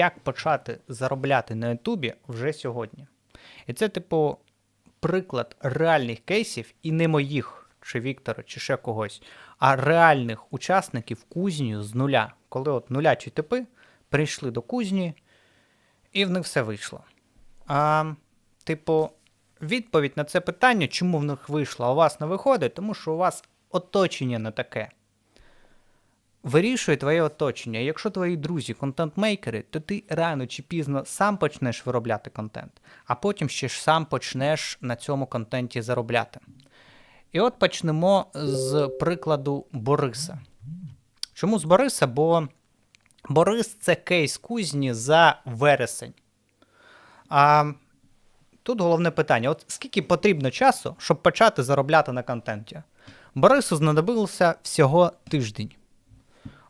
як почати заробляти на Ютубі вже сьогодні. І це, типу, приклад реальних кейсів, і не моїх, чи Віктора, чи ще когось, а реальних учасників кузню з нуля. Коли от нулячі типи прийшли до кузні, і в них все вийшло. А, типу, відповідь на це питання, чому в них вийшло, а у вас не виходить, тому що у вас оточення не таке. Вирішує твоє оточення. Якщо твої друзі контент-мейкери, то ти рано чи пізно сам почнеш виробляти контент, а потім ще ж сам почнеш на цьому контенті заробляти. І от почнемо з прикладу Бориса. Чому з Бориса? Бо Борис це кейс кузні за вересень. А тут головне питання: от скільки потрібно часу, щоб почати заробляти на контенті? Борису знадобилося всього тиждень.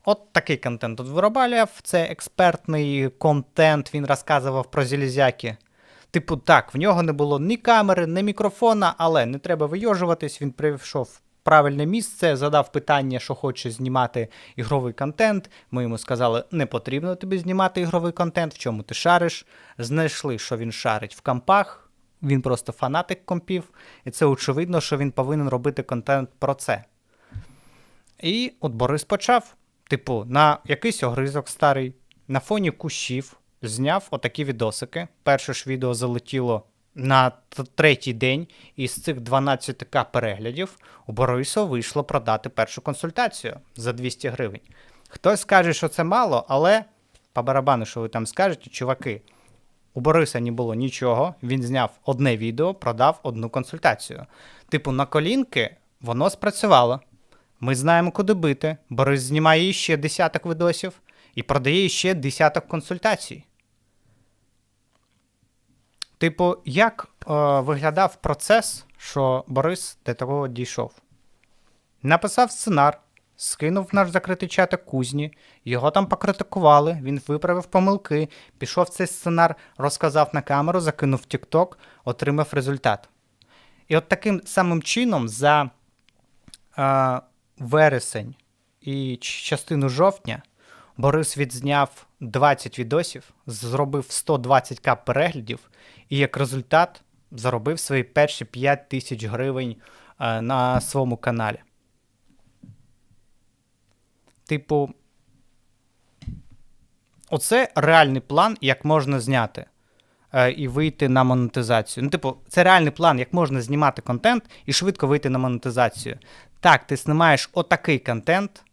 От такий контент тут виробляв. Це експертний контент, він розказував про залізяки. Типу, так, в нього не було ні камери, ні мікрофона, але не треба вийожуватись. Він прийшов в правильне місце, задав питання, що хоче знімати ігровий контент. Ми йому сказали, не потрібно тобі знімати ігровий контент, в чому ти шариш. Знайшли, що він шарить в компах. Він просто фанатик компів, і це очевидно, що він повинен робити контент про це. І от Борис почав. Типу, на якийсь огризок старий, на фоні кущів зняв отакі відосики. Перше ж відео залетіло на третій день, і з цих 12к переглядів у Бориса вийшло продати першу консультацію за 200 гривень. Хтось скаже, що це мало, але по барабану, що ви там скажете, чуваки, у Бориса не було нічого, він зняв одне відео, продав одну консультацію. Типу, на колінки воно спрацювало. Ми знаємо, куди бити. Борис знімає ще десяток відосів і продає ще десяток консультацій. Типу, як е, виглядав процес, що Борис до такого дійшов? Написав сценар, скинув в наш закритий чатик кузні, його там покритикували, він виправив помилки, пішов цей сценар, розказав на камеру, закинув TikTok, отримав результат. І от таким самим чином за е, вересень і частину жовтня Борис відзняв 20 відосів, зробив 120к переглядів, і як результат заробив свої перші 5 тисяч гривень е, на своєму каналі. Типу, оце реальний план, як можна зняти е, і вийти на монетизацію. Ну, типу, це реальний план, як можна знімати контент і швидко вийти на монетизацію. Так, ти знімаєш отакий контент.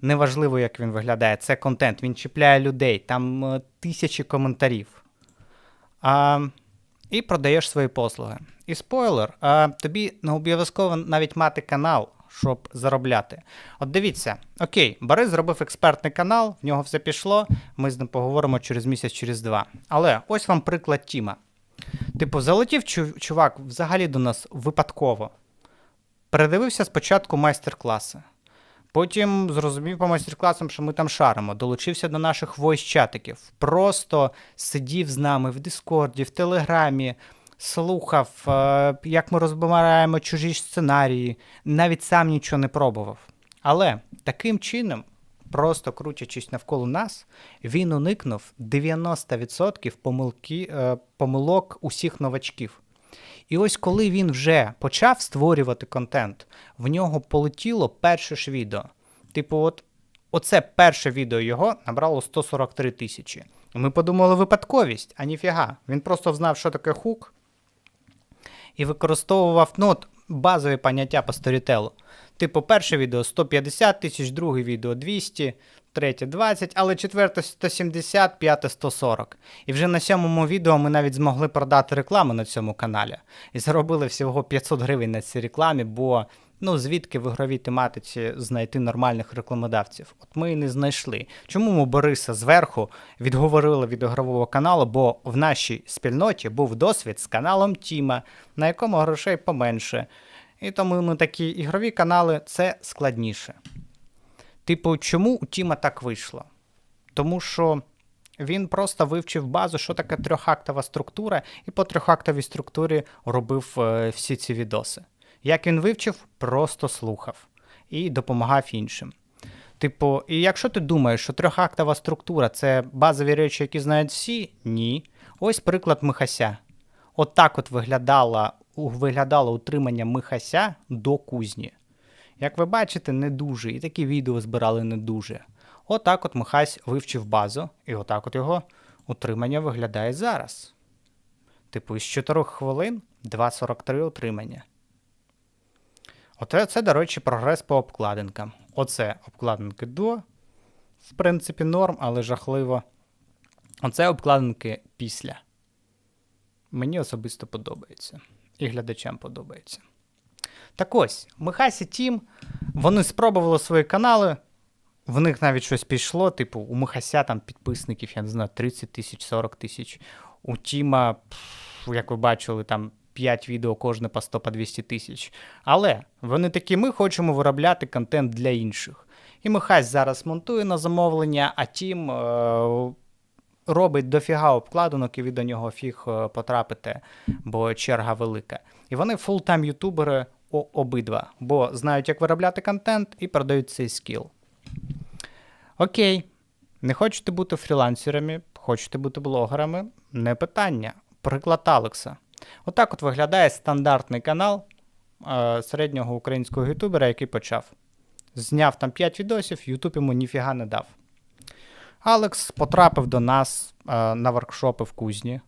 Неважливо, як він виглядає. Це контент, він чіпляє людей, там е, тисячі коментарів. А, і продаєш свої послуги. І спойлер, а, тобі не обов'язково навіть мати канал, щоб заробляти. От дивіться, окей, Борис зробив експертний канал, в нього все пішло. Ми з ним поговоримо через місяць, через два. Але ось вам приклад Тіма. Типу, залетів чу- чувак взагалі до нас випадково. Передивився спочатку майстер-класи. Потім зрозумів по майстер-класам, що ми там шаримо. Долучився до наших войс-чатиків. Просто сидів з нами в Дискорді, в Телеграмі, слухав, е, як ми розбираємо чужі сценарії, навіть сам нічого не пробував. Але таким чином, просто крутячись навколо нас, він уникнув 90% помилки, е, помилок усіх новачків. І ось коли він вже почав створювати контент, в нього полетіло перше ж відео. Типу, от оце перше відео його набрало 143 тисячі. Ми подумали випадковість, а ніфіга. Він просто знав, що таке хук, і використовував ну, от, базові поняття по сторітелу. Типу, перше відео 150 тисяч, друге відео 200, третє 20, але четверте 170, п'яте 140. І вже на сьомому відео ми навіть змогли продати рекламу на цьому каналі. І заробили всього 500 гривень на цій рекламі, бо ну звідки в ігровій тематиці знайти нормальних рекламодавців? От ми і не знайшли. Чому ми Бориса зверху відговорили від ігрового каналу? Бо в нашій спільноті був досвід з каналом Тіма, на якому грошей поменше. І тому ми такі ігрові канали це складніше. Типу, чому у Тіма так вийшло? Тому що він просто вивчив базу, що таке трьохактова структура, і по трьохактовій структурі робив е, всі ці відоси. Як він вивчив, просто слухав і допомагав іншим. Типу, і якщо ти думаєш, що трьохактова структура це базові речі, які знають всі, ні. Ось приклад Михася. От так от виглядало, виглядало утримання Михася до кузні. Як ви бачите, не дуже, і такі відео збирали не дуже. Отак от Михась вивчив базу, і отак от його утримання виглядає зараз. Типу, із 4 хвилин 2.43 утримання. Оце, це, до речі, прогрес по обкладинкам. Оце обкладинки до. В принципі, норм, але жахливо. Оце обкладинки після. Мені особисто подобається. І глядачам подобається. Так ось, Михасі Тім, вони спробували свої канали. В них навіть щось пішло, типу, у Михася там підписників, я не знаю, 30 тисяч, 40 тисяч. У Тіма, як ви бачили, там 5 відео кожне по 100 по 200 тисяч. Але вони такі, ми хочемо виробляти контент для інших. І Михась зараз монтує на замовлення, а Тім е- робить дофіга обкладинок, і ви до нього фіг е, потрапите, бо черга велика. І вони фултайм ютубери обидва, бо знають, як виробляти контент і продають цей скіл. Окей, не хочете бути фрілансерами, хочете бути блогерами, не питання. Приклад Алекса. Отак от виглядає стандартний канал е, середнього українського ютубера, який почав. Зняв там 5 відосів, Ютуб йому ніфіга не дав. Алекс потрапив до нас е, на воркшопи в кузні,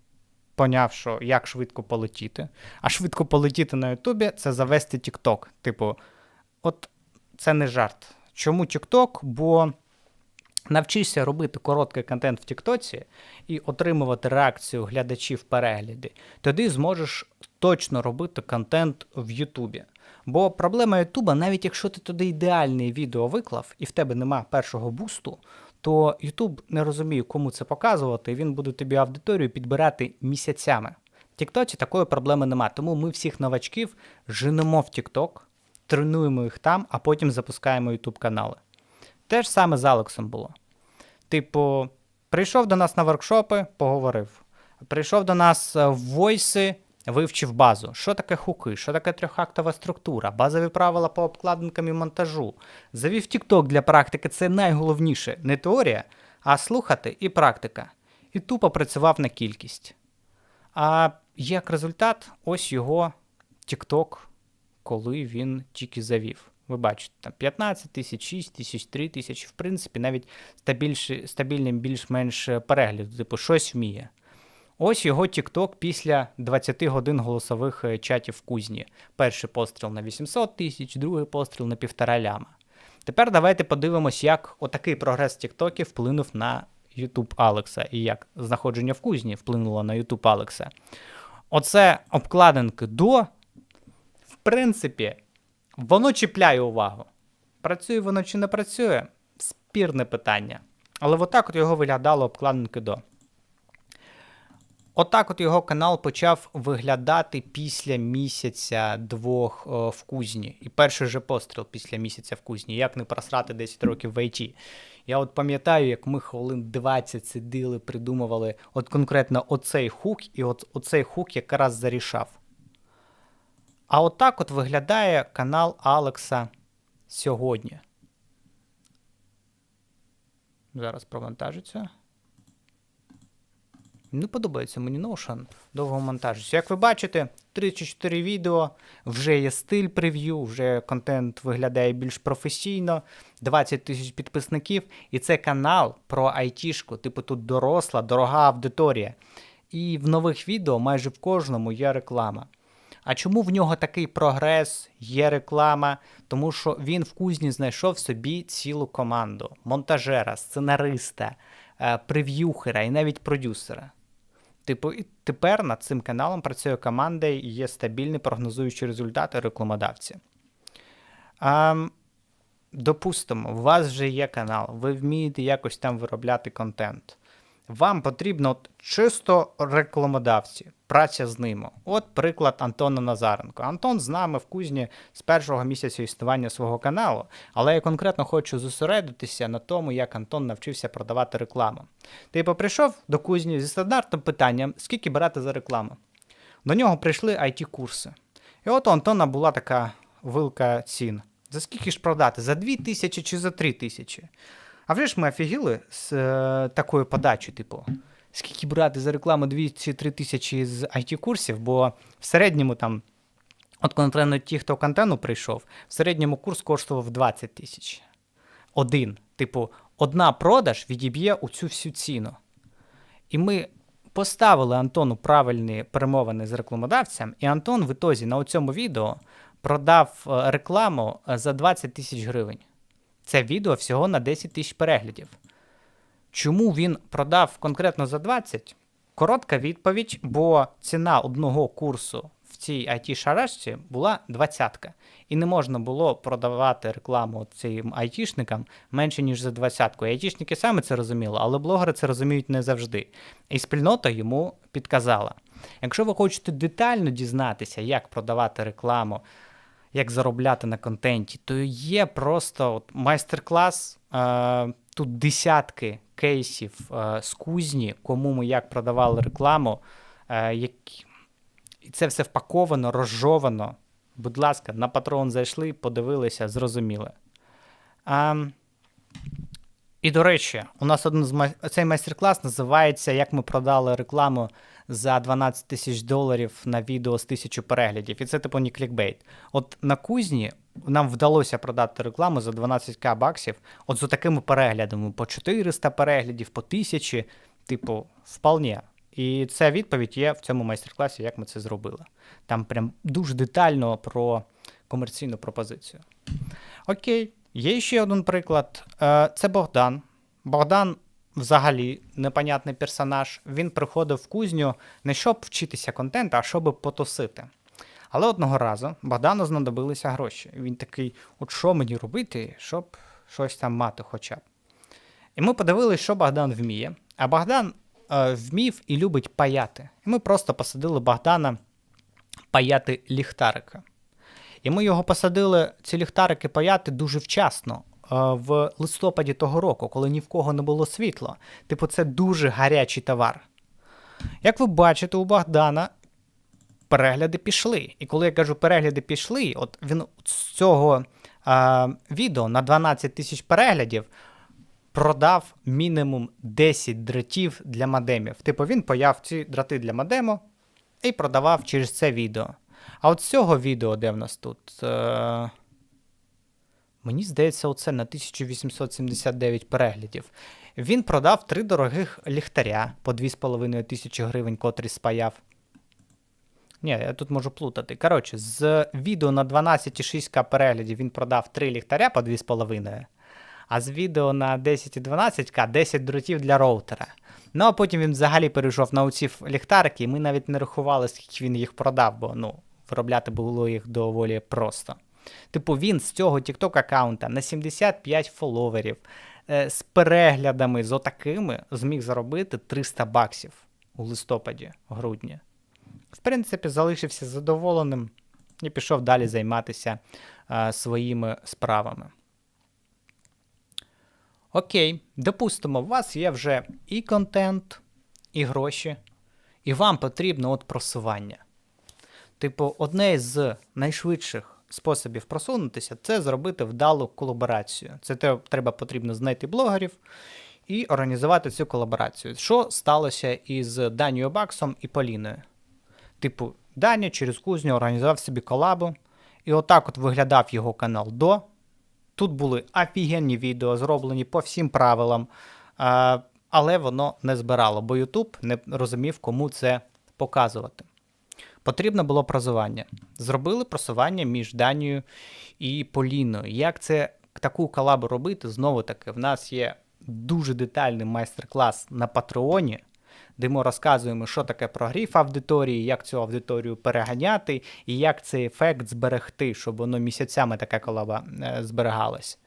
поняв, що як швидко полетіти. А швидко полетіти на Ютубі це завести TikTok. Типу, от це не жарт. Чому TikTok? Бо навчишся робити короткий контент в Тіктоці і отримувати реакцію глядачів перегляди, тоді зможеш точно робити контент в Ютубі. Бо проблема Ютуба, навіть якщо ти туди ідеальне відео виклав і в тебе нема першого бусту, то Ютуб не розуміє, кому це показувати, і він буде тобі аудиторію підбирати місяцями. В Тіктоці такої проблеми нема, тому ми всіх новачків женемо в Тікток, тренуємо їх там, а потім запускаємо Ютуб канали. Те ж саме з Алексом було. Типу, прийшов до нас на воркшопи, поговорив. Прийшов до нас е, в войси, вивчив базу. Що таке хуки, що таке трьохактова структура, базові правила по обкладинкам і монтажу. Завів TikTok для практики це найголовніше. Не теорія, а слухати і практика. І тупо працював на кількість. А як результат, ось його TikTok, коли він тільки завів. Ви бачите, там 15 тисяч, 6 тисяч, 3 тисячі, в принципі, навіть стабільним більш-менш перегляд, типу, щось вміє. Ось його TikTok після 20 годин голосових е, чатів в кузні. Перший постріл на 800 тисяч, другий постріл на півтора ляма. Тепер давайте подивимось, як отакий прогрес TikTok вплинув на YouTube Алекса і як знаходження в кузні вплинуло на YouTube Алекса. Оце обкладинки до, в принципі, воно чіпляє увагу. Працює воно чи не працює? Спірне питання. Але отак от його виглядало обкладинки до. Отак от його канал почав виглядати після місяця двох о, в кузні. І перший же постріл після місяця в кузні. Як не просрати 10 років в IT. Я от пам'ятаю, як ми хвилин 20 сиділи, придумували от конкретно оцей хук, і от оцей хук якраз зарішав. А отак от виглядає канал Алекса сьогодні. Зараз провантажиться. Не подобається мені Notion довго монтажиться. Як ви бачите, 3 чи 4 відео, вже є стиль прев'ю, вже контент виглядає більш професійно, 20 тисяч підписників, і це канал про айтішку, типу тут доросла, дорога аудиторія. І в нових відео майже в кожному є реклама. А чому в нього такий прогрес, є реклама? Тому що він в кузні знайшов собі цілу команду: монтажера, сценариста, е, прев'юхера і навіть продюсера. Типу, і тепер над цим каналом працює команда і є стабільні прогнозуючі результати рекламодавці. А, допустимо, у вас вже є канал, ви вмієте якось там виробляти контент. Вам потрібно от чисто рекламодавці, праця з ними. От приклад Антона Назаренко. Антон з нами в кузні з першого місяця існування свого каналу, але я конкретно хочу зосередитися на тому, як Антон навчився продавати рекламу. Типу, прийшов до кузні зі стандартним питанням, скільки брати за рекламу. До нього прийшли IT-курси. І от у Антона була така вилка цін. За скільки ж продати? За 2 тисячі чи за 3 тисячі? А вже ж ми офігіли з е, такою подачею, типу, скільки брати за рекламу 2 чи 3 тисячі з IT-курсів, бо в середньому там, от конкретно ті, хто контенту прийшов, в середньому курс коштував 20 тисяч. Один. Типу, одна продаж відіб'є у цю всю ціну. І ми поставили Антону правильні перемовини з рекламодавцем, і Антон в ітозі на цьому відео продав е, рекламу е, за 20 тисяч гривень. Це відео всього на 10 тисяч переглядів. Чому він продав конкретно за 20? Коротка відповідь, бо ціна одного курсу в цій it шарашці була 20 І не можна було продавати рекламу цим айтішникам менше, ніж за 20 І айтішники саме це розуміли, але блогери це розуміють не завжди. І спільнота йому підказала. Якщо ви хочете детально дізнатися, як продавати рекламу, як заробляти на контенті, то є просто от майстер-клас. Е, тут десятки кейсів е, з кузні, кому ми як продавали рекламу. Е, які... І це все впаковано, розжовано. Будь ласка, на патрон зайшли, подивилися, зрозуміли. А, і, до речі, у нас один з май... цей майстер-клас називається Як ми продали рекламу за 12 тисяч доларів на відео з тисячу переглядів. І це типу не клікбейт. От на кузні нам вдалося продати рекламу за 12к баксів, от з такими переглядами по 400 переглядів, по 1000, типу, вполне. І ця відповідь є в цьому майстер-класі, як ми це зробили. Там прям дуже детально про комерційну пропозицію. Окей, є ще один приклад. Е, це Богдан. Богдан взагалі непонятний персонаж. Він приходив в кузню не щоб вчитися контенту, а щоб потусити. Але одного разу Богдану знадобилися гроші. Він такий: от що мені робити, щоб щось там мати хоча б. І ми подивилися, що Богдан вміє. А Богдан е, вмів і любить паяти. І ми просто посадили Богдана паяти ліхтарика. І ми його посадили, ці ліхтарики паяти дуже вчасно. В листопаді того року, коли ні в кого не було світла. Типу, це дуже гарячий товар. Як ви бачите, у Богдана перегляди пішли. І коли я кажу перегляди пішли, от він з цього а, відео на 12 тисяч переглядів продав мінімум 10 дратів для модемів. Типу він паяв ці драти для модему і продавав через це відео. А от з цього відео, де в нас тут. Е... Мені здається, оце на 1879 переглядів. Він продав три дорогих ліхтаря по 2,5 тисячі гривень, котрі спаяв. Ні, я тут можу плутати. Коротше, з відео на 12,6к переглядів він продав 3 ліхтаря по 2,5. А з відео на 10 і 12к 10 дротів для роутера. Ну а потім він взагалі перейшов на оці ліхтарики, і ми навіть не рахували, скільки він їх продав, бо ну, виробляти було їх доволі просто. Типу, він з цього TikTok аккаунта на 75 фоловерів е, з переглядами з отакими зміг заробити 300 баксів у листопаді, грудні. В принципі, залишився задоволеним і пішов далі займатися е, своїми справами. Окей, допустимо, у вас є вже і контент, і гроші, і вам потрібно от просування. Типу, одне з найшвидших способів просунутися це зробити вдалу колаборацію. Це треба потрібно знайти блогерів і організувати цю колаборацію. Що сталося із Данією Баксом і Поліною? Типу, Даня через кузню організував собі колабу, і отак от виглядав його канал до. Тут були офігенні відео, зроблені по всім правилам, але воно не збирало, бо YouTube не розумів, кому це показувати. Потрібно було просування. Зробили просування між Данією і Поліною. Як це таку колабу робити? Знову таки, в нас є дуже детальний майстер-клас на Патреоні де ми розказуємо, що таке прогрів аудиторії, як цю аудиторію переганяти, і як цей ефект зберегти, щоб воно місяцями така колаба е, зберігалась.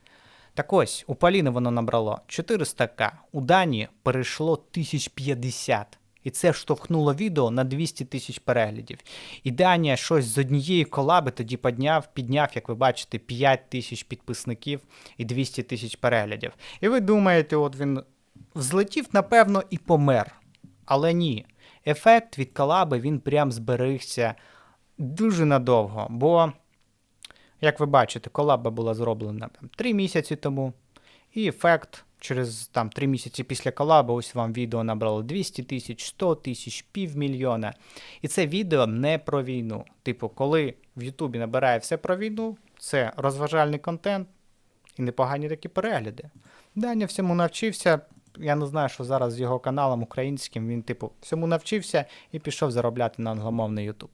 Так ось, у Поліни воно набрало 400к, у Дані перейшло 1050. І це штовхнуло відео на 200 тисяч переглядів. І Данія щось з однієї колаби тоді підняв, підняв, як ви бачите, 5 тисяч підписників і 200 тисяч переглядів. І ви думаєте, от він взлетів, напевно, і помер. Але ні, ефект від колаби він прям зберігся дуже надовго. Бо Як ви бачите, колаба була зроблена там, 3 місяці тому, і ефект через там, 3 місяці після колаби, ось вам відео набрало 200 тисяч, 100 тисяч, півмільйона. І це відео не про війну. Типу, коли в Ютубі набирає все про війну, це розважальний контент і непогані такі перегляди. Даня всьому навчився. Я не знаю, що зараз з його каналом українським він, типу, всьому навчився і пішов заробляти на англомовний Ютуб.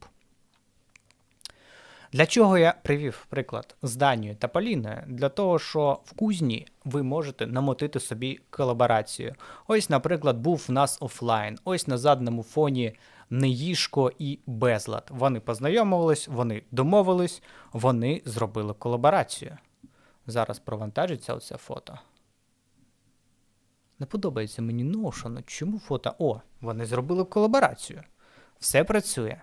Для чого я привів приклад з Данією та Поліною? Для того, що в кузні ви можете намотити собі колаборацію. Ось, наприклад, був в нас офлайн. Ось на задньому фоні Неїшко і Безлад. Вони познайомились, вони домовились, вони зробили колаборацію. Зараз провантажиться оце фото. Не подобається мені Notion. Чому фото? О, вони зробили колаборацію. Все працює.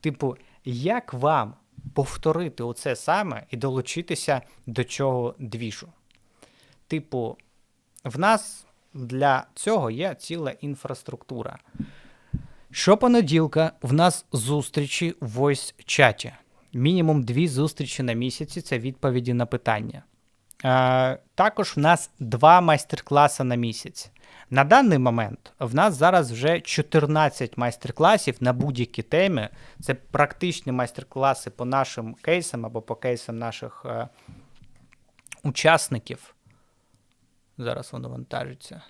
Типу, як вам повторити оце саме і долучитися до чого двіжу? Типу, в нас для цього є ціла інфраструктура. Щопонеділка в нас зустрічі в voice чаті. Мінімум дві зустрічі на місяці це відповіді на питання. Е, також в нас два майстер-класи на місяць. На даний момент в нас зараз вже 14 майстер-класів на будь-які теми. Це практичні майстер-класи по нашим кейсам або по кейсам наших е, учасників. Зараз воно вантажиться.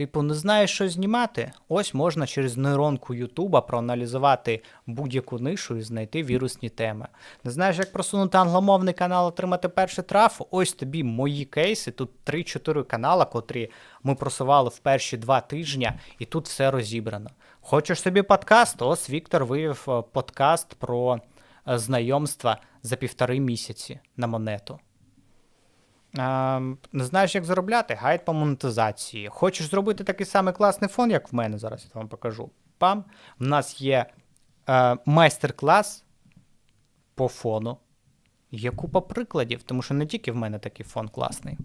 Типу, не знаєш, що знімати? Ось можна через нейронку Ютуба проаналізувати будь-яку нишу і знайти вірусні теми. Не знаєш, як просунути англомовний канал, отримати перший траф? Ось тобі мої кейси. Тут 3-4 канали, котрі ми просували в перші два тижні, і тут все розібрано. Хочеш собі подкаст? Ось Віктор вивів е, подкаст про е, знайомства за півтори місяці на монету. Не знаєш, як заробляти? Гайд по монетизації. Хочеш зробити такий самий класний фон, як в мене зараз я вам покажу. Пам. У нас є е, майстер-клас по фону. Є купа прикладів, тому що не тільки в мене такий фон класний.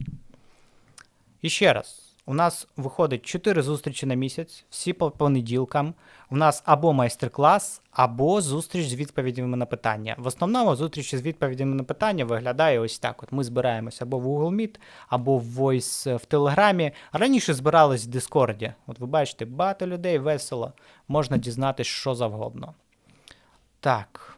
І ще раз. У нас виходить 4 зустрічі на місяць, всі по понеділкам. У нас або майстер-клас, або зустріч з відповідями на питання. В основному зустріч з відповідями на питання виглядає ось так: от ми збираємося або в Google Meet, або в Voice в Телеграмі. Раніше збирались в Дискорді. От ви бачите, багато людей весело, можна дізнатися, що завгодно. Так.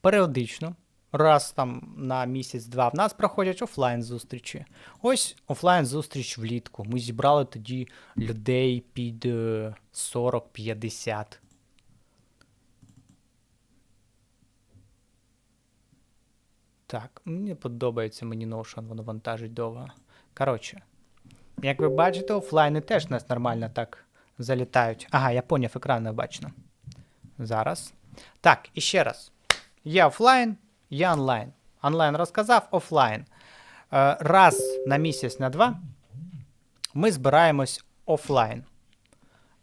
Періодично раз там на місяць-два в нас проходять офлайн зустрічі. Ось офлайн зустріч влітку. Ми зібрали тоді людей під 40-50. Так, мені подобається мені Notion, воно вантажить довго. Коротше, як ви бачите, офлайни теж нас нормально так залітають. Ага, я поняв, екран не бачно. Зараз. Так, і ще раз. Я офлайн, я онлайн. Онлайн розказав, офлайн. Е, раз на місяць на два ми збираємось офлайн.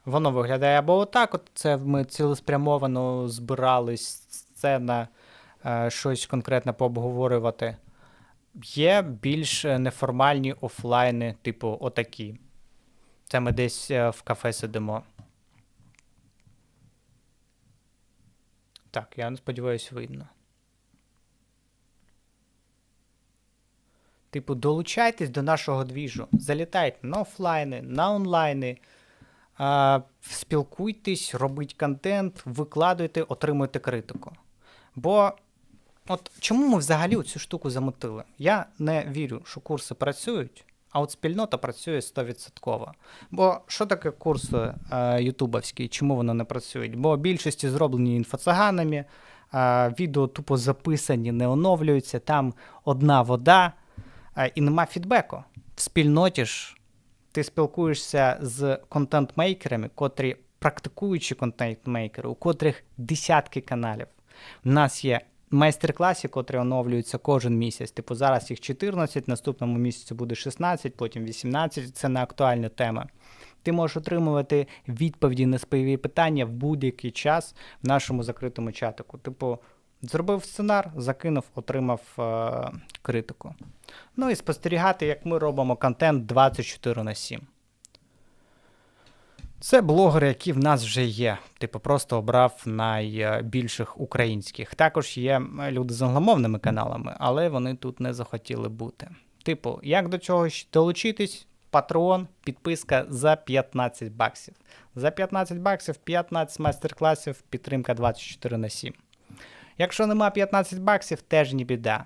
Воно виглядає або отак. От Це ми цілеспрямовано збирались сцена, е, щось конкретно пообговорювати. Є більш неформальні офлайни, типу, отакі. Це ми десь е, в кафе сидимо. Так, я сподіваюся, видно. Типу, долучайтесь до нашого двіжу, залітайте на офлайни, на онлайни, а, спілкуйтесь, робіть контент, викладуйте, отримуйте критику. Бо от чому ми взагалі цю штуку замотили? Я не вірю, що курси працюють, а от спільнота працює 100%. Бо що таке курси е, ютубовські, чому вони не працюють? Бо більшості зроблені інфоцаганами, е, відео тупо записані, не оновлюються, там одна вода і нема фідбеку. В спільноті ж ти спілкуєшся з контент-мейкерами, котрі практикуючі контент-мейкери, у котрих десятки каналів. У нас є майстер-класи, котрі оновлюються кожен місяць. Типу зараз їх 14, наступному місяці буде 16, потім 18. Це не актуальна тема. Ти можеш отримувати відповіді на свої питання в будь-який час в нашому закритому чатику. Типу, Зробив сценар, закинув, отримав е, критику. Ну і спостерігати, як ми робимо контент 24 на 7. Це блогери, які в нас вже є. Типу, просто обрав найбільших українських. Також є люди з англомовними каналами, але вони тут не захотіли бути. Типу, як до ще долучитись? Патреон, підписка за 15 баксів. За 15 баксів 15 майстер-класів, підтримка 24 на 7. Якщо нема 15 баксів, теж не біда.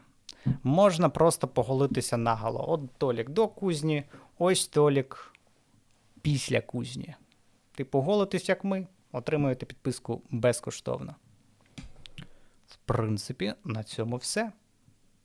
Можна просто поголитися наголо. От Толік до кузні, ось Толік після кузні. Типу, голитесь, як ми, отримуєте підписку безкоштовно. В принципі, на цьому все.